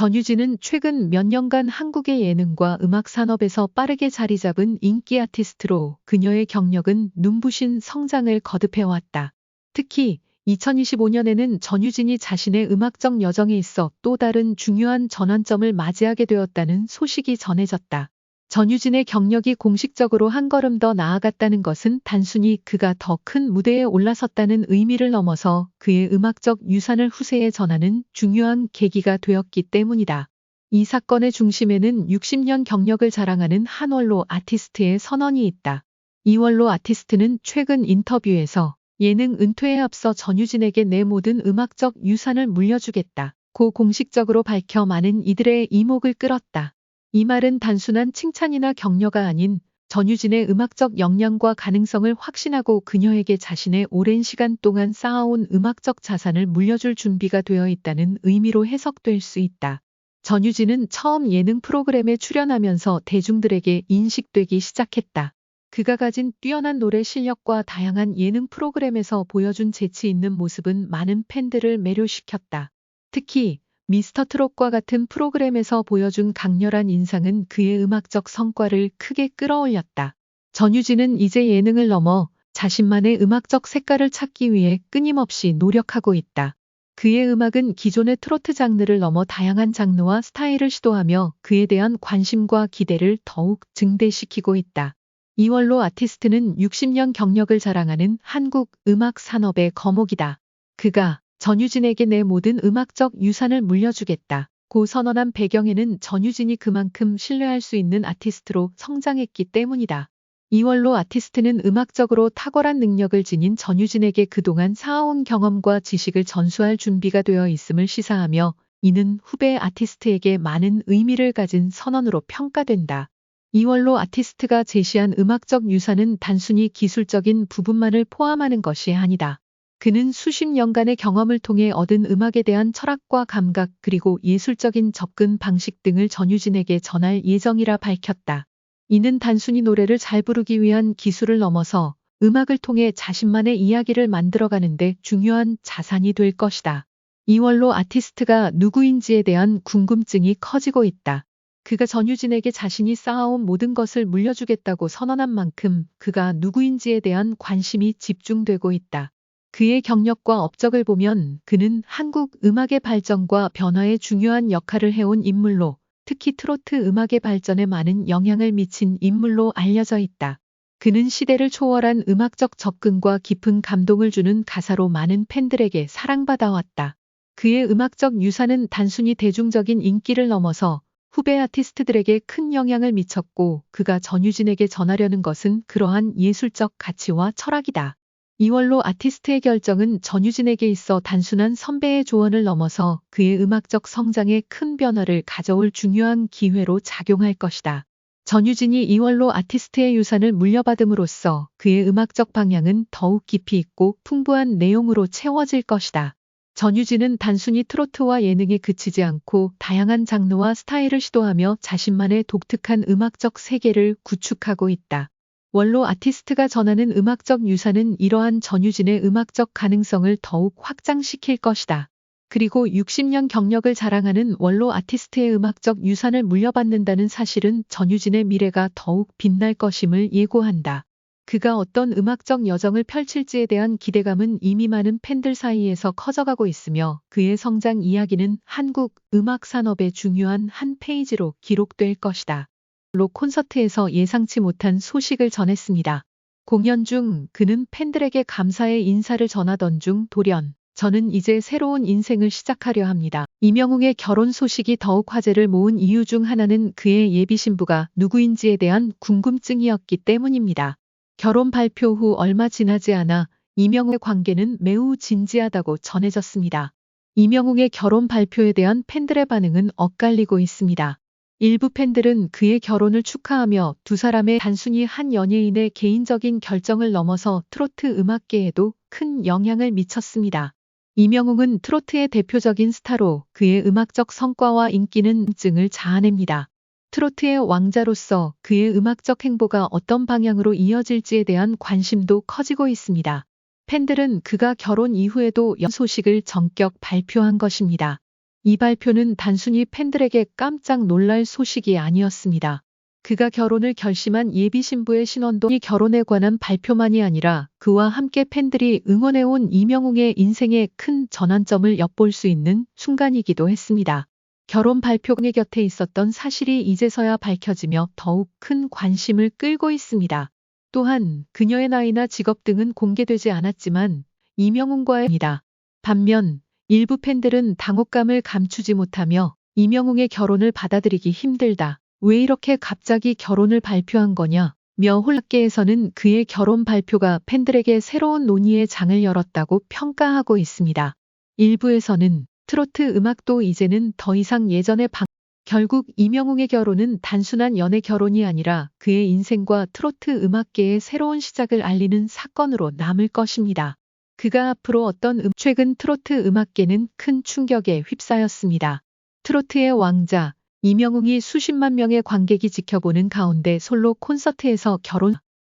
전유진은 최근 몇 년간 한국의 예능과 음악 산업에서 빠르게 자리 잡은 인기 아티스트로 그녀의 경력은 눈부신 성장을 거듭해왔다. 특히 2025년에는 전유진이 자신의 음악적 여정에 있어 또 다른 중요한 전환점을 맞이하게 되었다는 소식이 전해졌다. 전유진의 경력이 공식적으로 한 걸음 더 나아갔다는 것은 단순히 그가 더 큰 무대에 올라섰다는 의미를 넘어서 그의 음악적 유산을 후세에 전하는 중요한 계기가 되었기 때문이다. 이 사건의 중심에는 60년 경력을 자랑하는 한원로 아티스트의 선언이 있다. 이원로 아티스트는 최근 인터뷰에서 예능 은퇴에 앞서 전유진에게 내 모든 음악적 유산을 물려주겠다. 고 공식적으로 밝혀 많은 이들의 이목을 끌었다. 이 말은 단순한 칭찬이나 격려가 아닌 전유진의 음악적 역량과 가능성을 확신하고 그녀에게 자신의 오랜 시간 동안 쌓아온 음악적 자산을 물려줄 준비가 되어 있다는 의미로 해석될 수 있다. 전유진은 처음 예능 프로그램에 출연하면서 대중들에게 인식되기 시작했다. 그가 가진 뛰어난 노래 실력과 다양한 예능 프로그램에서 보여준 재치 있는 모습은 많은 팬들을 매료시켰다. 특히 미스터 트롯과 같은 프로그램에서 보여준 강렬한 인상은 그의 음악적 성과를 크게 끌어올렸다. 전유진은 이제 예능을 넘어 자신만의 음악적 색깔을 찾기 위해 끊임없이 노력하고 있다. 그의 음악은 기존의 트로트 장르를 넘어 다양한 장르와 스타일을 시도하며 그에 대한 관심과 기대를 더욱 증대시키고 있다. 이월로 아티스트는 60년 경력을 자랑하는 한국 음악 산업의 거목이다. 그가 전유진에게 내 모든 음악적 유산을 물려주겠다. 고 선언한 배경에는 전유진이 그만큼 신뢰할 수 있는 아티스트로 성장했기 때문이다. 이월로 아티스트는 음악적으로 탁월한 능력을 지닌 전유진에게 그동안 쌓아온 경험과 지식을 전수할 준비가 되어 있음을 시사하며 이는 후배 아티스트에게 많은 의미를 가진 선언으로 평가된다. 이월로 아티스트가 제시한 음악적 유산은 단순히 기술적인 부분만을 포함하는 것이 아니다. 그는 수십 년간의 경험을 통해 얻은 음악에 대한 철학과 감각 그리고 예술적인 접근 방식 등을 전유진에게 전할 예정이라 밝혔다. 이는 단순히 노래를 잘 부르기 위한 기술을 넘어서 음악을 통해 자신만의 이야기를 만들어가는데 중요한 자산이 될 것이다. 이월로 아티스트가 누구인지에 대한 궁금증이 커지고 있다. 그가 전유진에게 자신이 쌓아온 모든 것을 물려주겠다고 선언한 만큼 그가 누구인지에 대한 관심이 집중되고 있다. 그의 경력과 업적을 보면 그는 한국 음악의 발전과 변화에 중요한 역할을 해온 인물로 특히 트로트 음악의 발전에 많은 영향을 미친 인물로 알려져 있다. 그는 시대를 초월한 음악적 접근과 깊은 감동을 주는 가사로 많은 팬들에게 사랑받아왔다. 그의 음악적 유산은 단순히 대중적인 인기를 넘어서 후배 아티스트들에게 큰 영향을 미쳤고 그가 전유진에게 전하려는 것은 그러한 예술적 가치와 철학이다. 이월로 아티스트의 결정은 전유진에게 있어 단순한 선배의 조언을 넘어서 그의 음악적 성장에 큰 변화를 가져올 중요한 기회로 작용할 것이다. 전유진이 이월로 아티스트의 유산을 물려받음으로써 그의 음악적 방향은 더욱 깊이 있고 풍부한 내용으로 채워질 것이다. 전유진은 단순히 트로트와 예능에 그치지 않고 다양한 장르와 스타일을 시도하며 자신만의 독특한 음악적 세계를 구축하고 있다. 원로 아티스트가 전하는 음악적 유산은 이러한 전유진의 음악적 가능성을 더욱 확장시킬 것이다. 그리고 60년 경력을 자랑하는 원로 아티스트의 음악적 유산을 물려받는다는 사실은 전유진의 미래가 더욱 빛날 것임을 예고한다. 그가 어떤 음악적 여정을 펼칠지에 대한 기대감은 이미 많은 팬들 사이에서 커져가고 있으며 그의 성장 이야기는 한국 음악 산업의 중요한 한 페이지로 기록될 것이다. 록 콘서트에서 예상치 못한 소식을 전했습니다. 공연 중 그는 팬들에게 감사의 인사를 전하던 중 돌연 저는 이제 새로운 인생을 시작하려 합니다. 이명웅의 결혼 소식이 더욱 화제를 모은 이유 중 하나는 그의 예비 신부가 누구인지에 대한 궁금증이었기 때문입니다. 결혼 발표 후 얼마 지나지 않아 이명웅의 관계는 매우 진지하다고 전해졌습니다. 이명웅의 결혼 발표에 대한 팬들의 반응은 엇갈리고 있습니다. 일부 팬들은 그의 결혼을 축하하며 두 사람의 단순히 한 연예인의 개인적인 결정을 넘어서 트로트 음악계에도 큰 영향을 미쳤습니다. 이명웅은 트로트의 대표적인 스타로 그의 음악적 성과와 인기는 증을 자아냅니다. 트로트의 왕자로서 그의 음악적 행보가 어떤 방향으로 이어질지에 대한 관심도 커지고 있습니다. 팬들은 그가 결혼 이후에도 연 소식을 전격 발표한 것입니다. 이 발표는 단순히 팬들에게 깜짝 놀랄 소식이 아니었습니다. 그가 결혼을 결심한 예비 신부의 신원도 이 결혼에 관한 발표만이 아니라 그와 함께 팬들이 응원해온 이명웅의 인생에 큰 전환점을 엿볼 수 있는 순간이기도 했습니다. 결혼 발표의 곁에 있었던 사실이 이제서야 밝혀지며 더욱 큰 관심을 끌고 있습니다. 또한 그녀의 나이나 직업 등은 공개되지 않았지만 이명웅과의입니다. 반면 일부 팬들은 당혹감을 감추지 못하며 이명웅의 결혼을 받아들이기 힘들다. 왜 이렇게 갑자기 결혼을 발표한 거냐? 며 홀락계에서는 그의 결혼 발표가 팬들에게 새로운 논의의 장을 열었다고 평가하고 있습니다. 일부에서는 트로트 음악도 이제는 더 이상 예전의 방 결국 이명웅의 결혼은 단순한 연애 결혼이 아니라 그의 인생과 트로트 음악계의 새로운 시작을 알리는 사건으로 남을 것입니다. 그가 앞으로 어떤 음, 최근 트로트 음악계는 큰 충격에 휩싸였습니다. 트로트의 왕자, 이명웅이 수십만 명의 관객이 지켜보는 가운데 솔로 콘서트에서 결혼,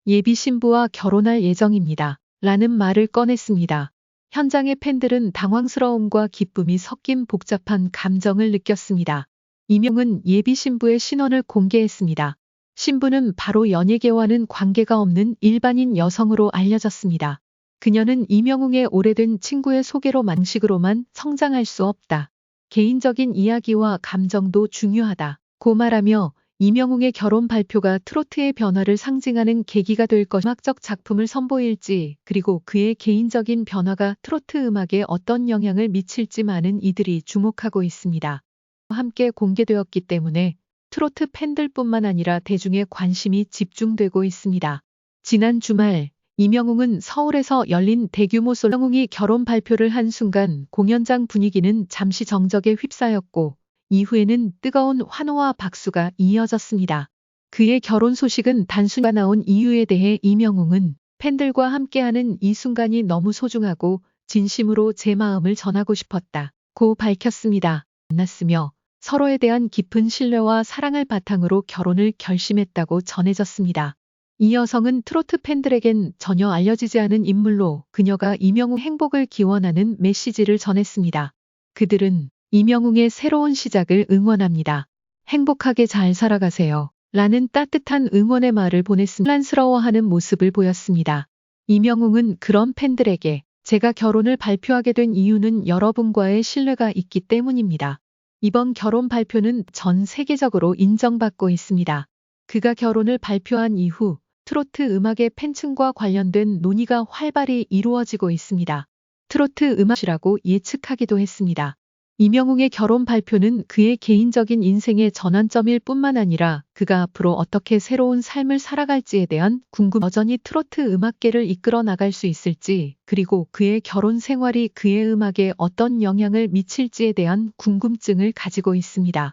예비 신부와 결혼할 예정입니다. 라는 말을 꺼냈습니다. 현장의 팬들은 당황스러움과 기쁨이 섞인 복잡한 감정을 느꼈습니다. 이명은 예비 신부의 신원을 공개했습니다. 신부는 바로 연예계와는 관계가 없는 일반인 여성으로 알려졌습니다. 그녀는 이명웅의 오래된 친구의 소개로 망식으로만 성장할 수 없다. 개인적인 이야기와 감정도 중요하다. 고 말하며 이명웅의 결혼 발표가 트로트의 변화를 상징하는 계기가 될 것, 음악적 작품을 선보일지, 그리고 그의 개인적인 변화가 트로트 음악에 어떤 영향을 미칠지 많은 이들이 주목하고 있습니다. 함께 공개되었기 때문에 트로트 팬들뿐만 아니라 대중의 관심이 집중되고 있습니다. 지난 주말 이명웅은 서울에서 열린 대규모 솔명웅이 결혼 발표를 한 순간 공연장 분위기는 잠시 정적에 휩싸였고 이후에는 뜨거운 환호와 박수가 이어졌습니다. 그의 결혼 소식은 단순히 나온 이유에 대해 이명웅은 팬들과 함께하는 이 순간이 너무 소중하고 진심으로 제 마음을 전하고 싶었다. 고 밝혔습니다. 만났으며 서로에 대한 깊은 신뢰와 사랑을 바탕으로 결혼을 결심했다고 전해졌습니다. 이 여성은 트로트 팬들에겐 전혀 알려지지 않은 인물로 그녀가 이명웅 행복을 기원하는 메시지를 전했습니다. 그들은 이명웅의 새로운 시작을 응원합니다. 행복하게 잘 살아가세요. 라는 따뜻한 응원의 말을 보냈습니다. 혼란스러워하는 모습을 보였습니다. 이명웅은 그런 팬들에게 제가 결혼을 발표하게 된 이유는 여러분과의 신뢰가 있기 때문입니다. 이번 결혼 발표는 전 세계적으로 인정받고 있습니다. 그가 결혼을 발표한 이후 트로트 음악의 팬층과 관련된 논의가 활발히 이루어지고 있습니다. 트로트 음악이라고 예측하기도 했습니다. 이명웅의 결혼 발표는 그의 개인적인 인생의 전환점일 뿐만 아니라 그가 앞으로 어떻게 새로운 삶을 살아갈지에 대한 궁금 여전히 트로트 음악계를 이끌어 나갈 수 있을지 그리고 그의 결혼 생활이 그의 음악에 어떤 영향을 미칠지에 대한 궁금증을 가지고 있습니다.